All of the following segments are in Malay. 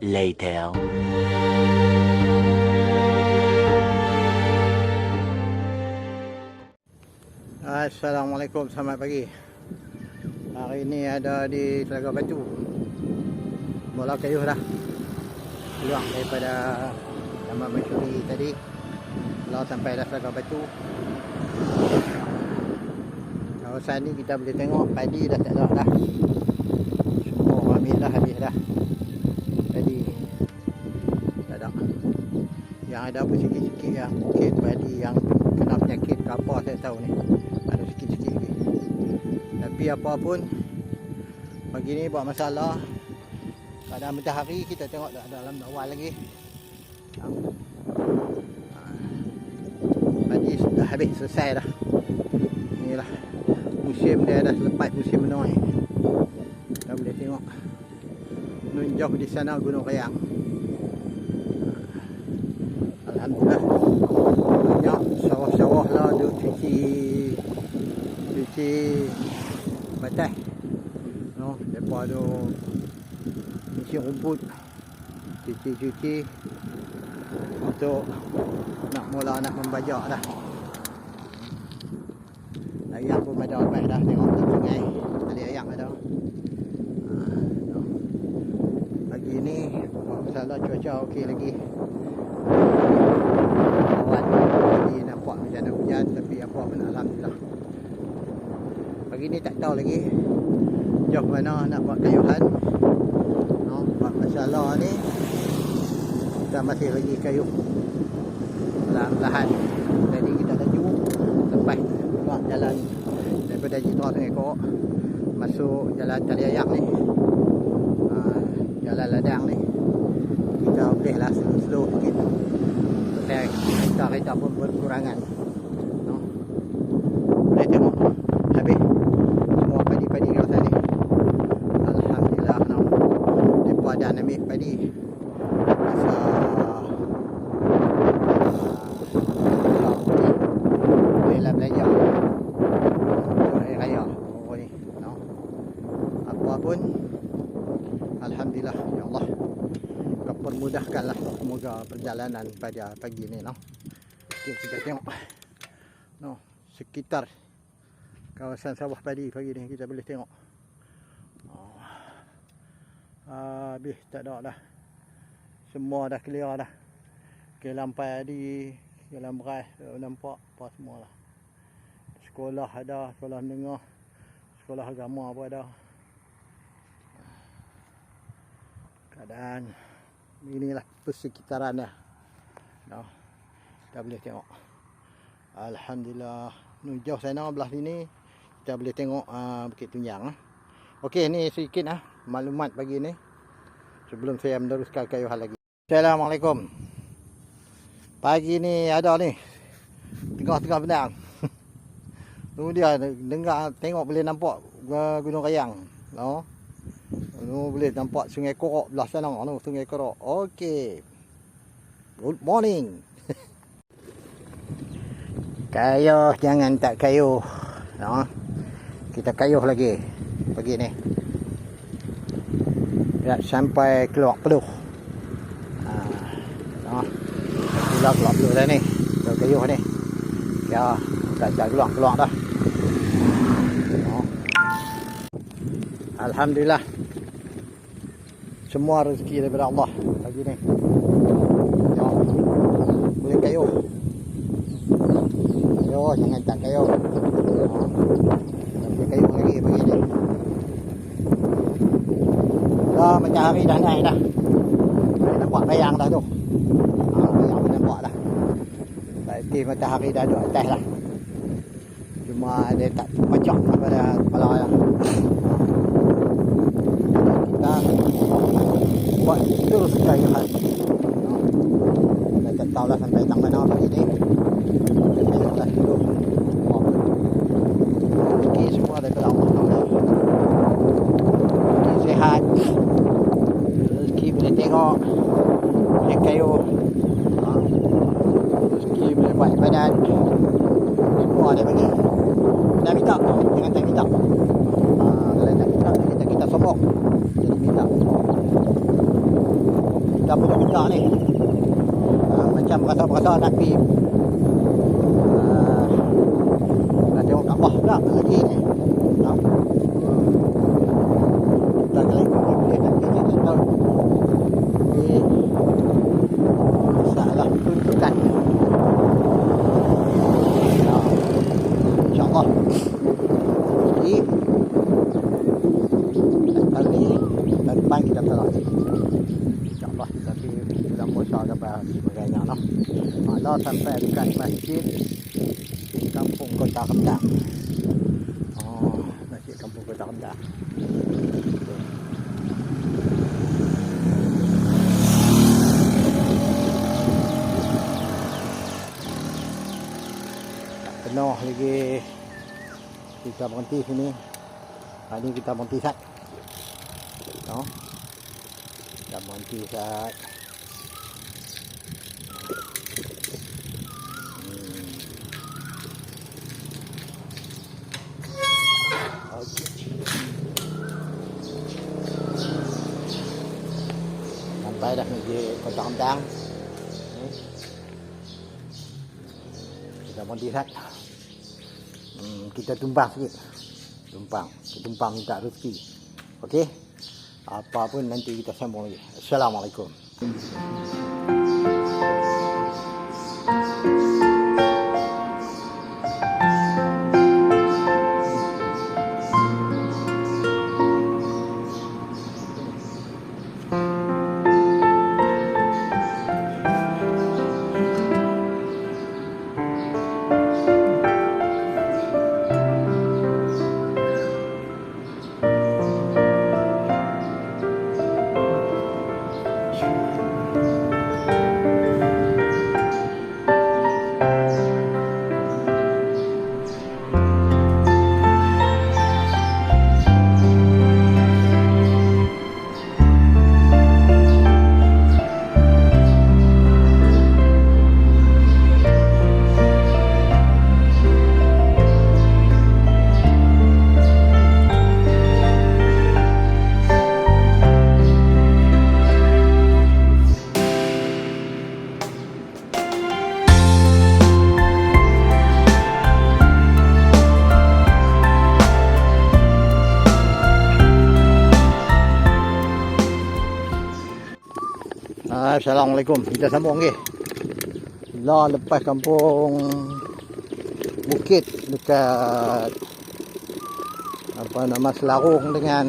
later. Assalamualaikum, selamat pagi. Hari ini ada di Telaga Batu. Bola kayu dah. Keluar daripada Taman Mansuri tadi. Kalau sampai dah Telaga Batu. Kawasan ni kita boleh tengok Padi dah tak ada dah. Semua ambil dah habis dah Yang ada pun sikit-sikit yang Mungkin padi yang kena penyakit ke apa saya tahu ni. Ada sikit-sikit lagi. Tapi apa pun pagi ni buat masalah. Pada matahari kita tengok dah dalam awal lagi. Padi sudah habis selesai dah. Inilah musim dia dah selepas musim menuai kita boleh tengok. Menunjuk di sana Gunung Kayang Alhamdulillah. Banyak sawah-sawah lah. Duk cuci cuci batai no depa ada cuci rumput. Cuci-cuci untuk nak mula nak membajak dah ayam pun ada baik dah tengok dalam sungai. Tali ayam ada. No. pagi ni masalah cuaca okey lagi ada hujan Tapi apa pun Alhamdulillah Pagi ni tak tahu lagi Jauh mana nak buat kayuhan no, Buat masalah ni Kita masih lagi kayu Perlahan-lahan Jadi kita laju Lepas keluar jalan Daripada Jitra Sungai Korok Masuk jalan Tali Ayak ni ha, Jalan Ladang ni Kita boleh lah slow-slow sikit kereta-kereta pun berkurangan Ambil padi ah, Oh Ya permudahkanlah semoga perjalanan pada pagi ni no. Okay, kita tengok no? Sekitar kawasan sawah padi pagi ni kita boleh tengok. Oh. Habis tak ada dah. Semua dah clear dah. Kelam padi, kelam beras nampak apa semua lah. Sekolah ada, sekolah menengah, sekolah agama pun ada. Keadaan inilah persekitaran dah. Dah. Kita boleh tengok. Alhamdulillah. Nu jauh sana belah sini kita boleh tengok uh, Bukit Tunjang. ah. Okey, ni sedikit ah maklumat pagi ni. Sebelum saya meneruskan kayuhan lagi. Assalamualaikum. Pagi ni ada ni. Tengah-tengah benang. Tu dia dengar tengok boleh nampak uh, Gunung Kayang. No? Nu boleh nampak sungai Korok belah sana nu sungai Korok. Okey. Good morning. kayuh jangan tak kayuh. No. Kita kayuh lagi pagi ni. Ya sampai keluar peluh. Ha. No. Keluar keluar peluh dah ni. Kita kayuh ni. Ya, tak tak keluar keluar dah. Alhamdulillah semua rezeki daripada Allah pagi ni. Boleh kayu. Yo, jangan tak kayu. Ha. Boleh kayu lagi pagi ni. Dah matahari dah naik dah. Dah nampak bayang dah tu. Ha, bayang pun nampak dah. Berarti matahari dah duduk atas lah. Cuma dia tak pecah pada kepala lah. Kita buat terus kayuhan. Kita tak tahu lah sampai tang mana pagi ni. Kita kayuhlah dulu. Wah. Rezeki semua daripada Allah Ta'ala. Rezeki sihat. Rezeki boleh tengok. Boleh kayu. Ha. Rezeki boleh buat ibadat. Semua dia bagi. Dah minta. Jangan tak minta. Ha, kalau tak minta, kita kita sombong. Jadi minta. juga ni. Ah, macam rasa-rasa nak pergi. Ah, nak tengok Kaabah pula lagi ni. Ah. Kita kali ini boleh nak pergi situ. Tapi salah tuntukan. Ya. InsyaAllah. Jadi kali depan kita bertolak. InsyaAllah tapi bulan puasa ke apa sebagainya lah. Malah sampai dekat masjid kampung kota Kemdang. Oh, masjid kampung kota Kemdang. Tak penuh lagi kita berhenti sini hari ni kita berhenti sat no? kita berhenti sat hmm. Sampai dah meja kota Kentang Hmm. kita berhenti sat hmm, kita tumpang sikit tumpang kita tumpang minta rezeki okey apa pun nanti kita sambung lagi. Assalamualaikum. Ah, Assalamualaikum. Kita sambung lagi. Lah lepas kampung Bukit dekat apa nama Selarong dengan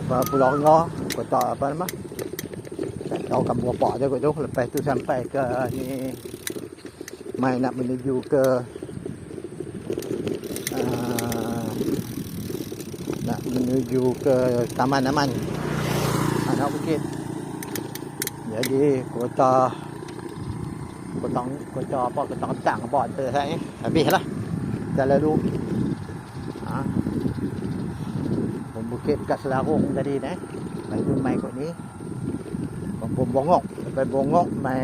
apa Pulau Renga, kota apa nama? Tak tahu kampung apa je kot tu. Lepas tu sampai ke ni mai nak menuju ke ah, nak menuju ke Taman Aman anak bukit Để đi của cho của tóng của cho bọn của tóng chẳng bỏ từ thế phải bị đó แต่ละรู้ผมบุกเก็บกัสลาโกคงจะดีนะไปดูใหม่กว่านี้ผมผมบงอกไปบงงกปา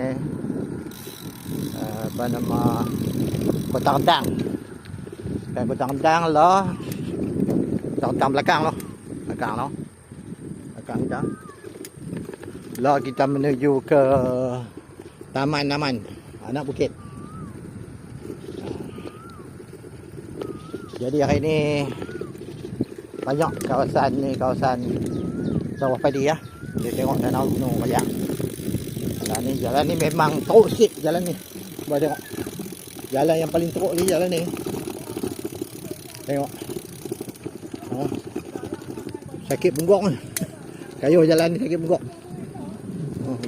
ปานมากตังดังไปกุตังดังเหรอต้องดำละกางเหรอละกางเหรอละกางจัง lah kita menuju ke Taman Naman Anak Bukit. Jadi hari ni Banyak kawasan ni Kawasan Sawah padi ya. Kita tengok danau gunung banyak Jalan ni Jalan ni memang teruk sikit Jalan ni. Cuba tengok. Jalan yang paling teruk ni Jalan ni. Tengok. Oh. Sakit benggok ni. Kayuh jalan ni sakit benggok Oh,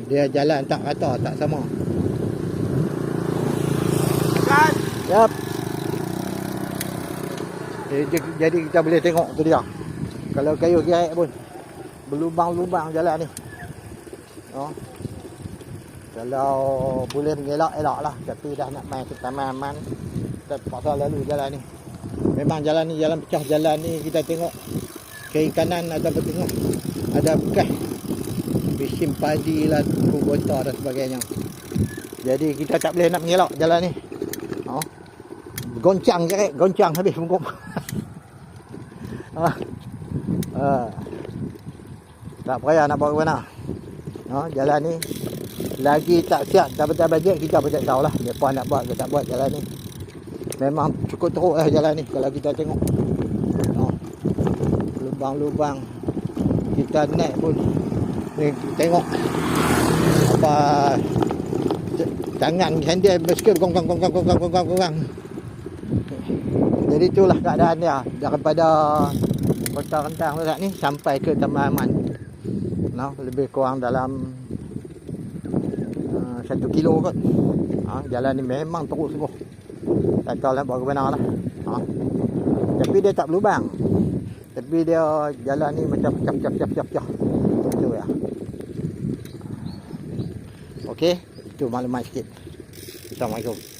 dia jalan tak rata, tak sama. Kan? Yap. Jadi, jadi kita boleh tengok tu dia. Kalau kayu kiai pun berlubang-lubang jalan ni. Oh. Kalau boleh mengelak elak lah Tapi dah nak main ke taman aman Kita terpaksa lalu jalan ni Memang jalan ni jalan pecah Jalan ni kita tengok Kiri kanan ada bertengah Ada bekas Bisim padi lah Tunggu gota dan sebagainya Jadi kita tak boleh nak mengelak jalan ni oh. Goncang je Goncang habis bungkup ah. ah. Tak payah nak bawa ke mana No, jalan ni lagi tak siap dapat bajet kita pun tak tahulah depa nak buat ke tak buat jalan ni. Memang cukup teruk lah jalan ni kalau kita tengok. No. Lubang-lubang kita naik pun tengok. Apa tangan handle basikal gong gong gong gong gong gong gong gong jadi itulah keadaan dia. Daripada kota rentang Perak ni sampai ke Taman Aman. No, lebih kurang dalam uh, satu kilo kot. Ha, jalan ni memang teruk sungguh tak tahu lah bagaimana lah. Ha. tapi dia tak berlubang. Tapi dia jalan ni macam pecah-pecah-pecah-pecah itu ya Okey, itu maklumat sikit. Assalamualaikum.